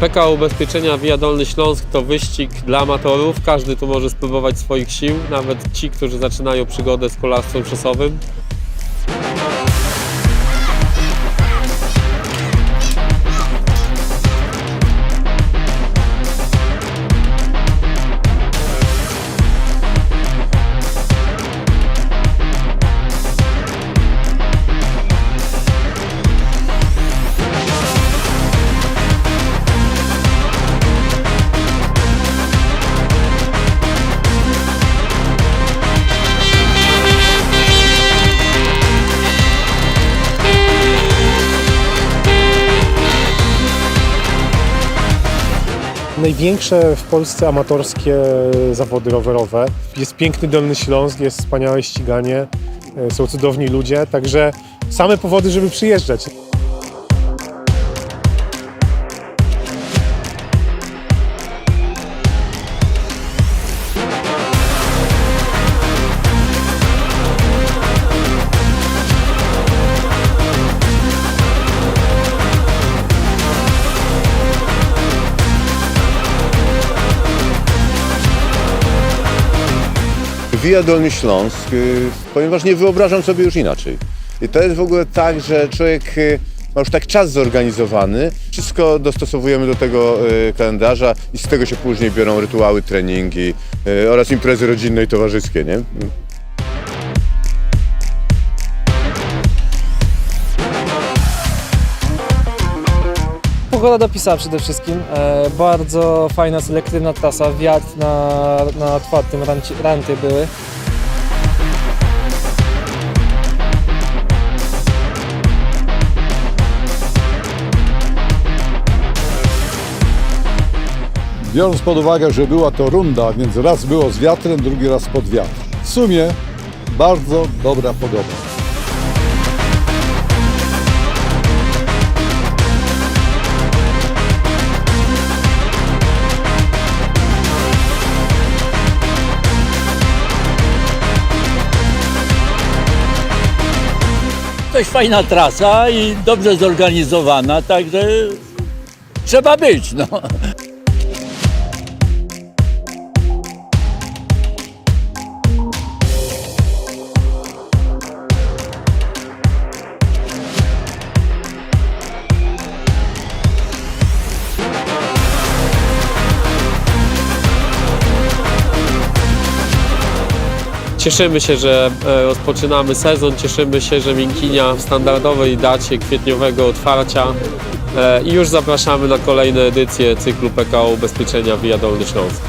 PKO Ubezpieczenia Via Śląsk to wyścig dla amatorów. Każdy tu może spróbować swoich sił, nawet ci, którzy zaczynają przygodę z kolarstwem szosowym. Największe w Polsce amatorskie zawody rowerowe. Jest piękny Dolny Śląsk, jest wspaniałe ściganie, e, są cudowni ludzie, także same powody, żeby przyjeżdżać. Via Dolny Śląsk, y, ponieważ nie wyobrażam sobie już inaczej. I to jest w ogóle tak, że człowiek y, ma już tak czas zorganizowany, wszystko dostosowujemy do tego y, kalendarza i z tego się później biorą rytuały, treningi oraz imprezy rodzinne i towarzyskie, nie? Pogoda dopisała przede wszystkim. E, bardzo fajna, selektywna trasa. Wiatr na, na otwartym rancie, ranty były. Biorąc pod uwagę, że była to runda, więc raz było z wiatrem, drugi raz pod wiatr. W sumie bardzo dobra pogoda. Dość fajna trasa i dobrze zorganizowana, także trzeba być. No. Cieszymy się, że e, rozpoczynamy sezon, cieszymy się, że Miękinia w standardowej dacie kwietniowego otwarcia e, i już zapraszamy na kolejne edycje cyklu PKO Ubezpieczenia Via Dolny Śląsk.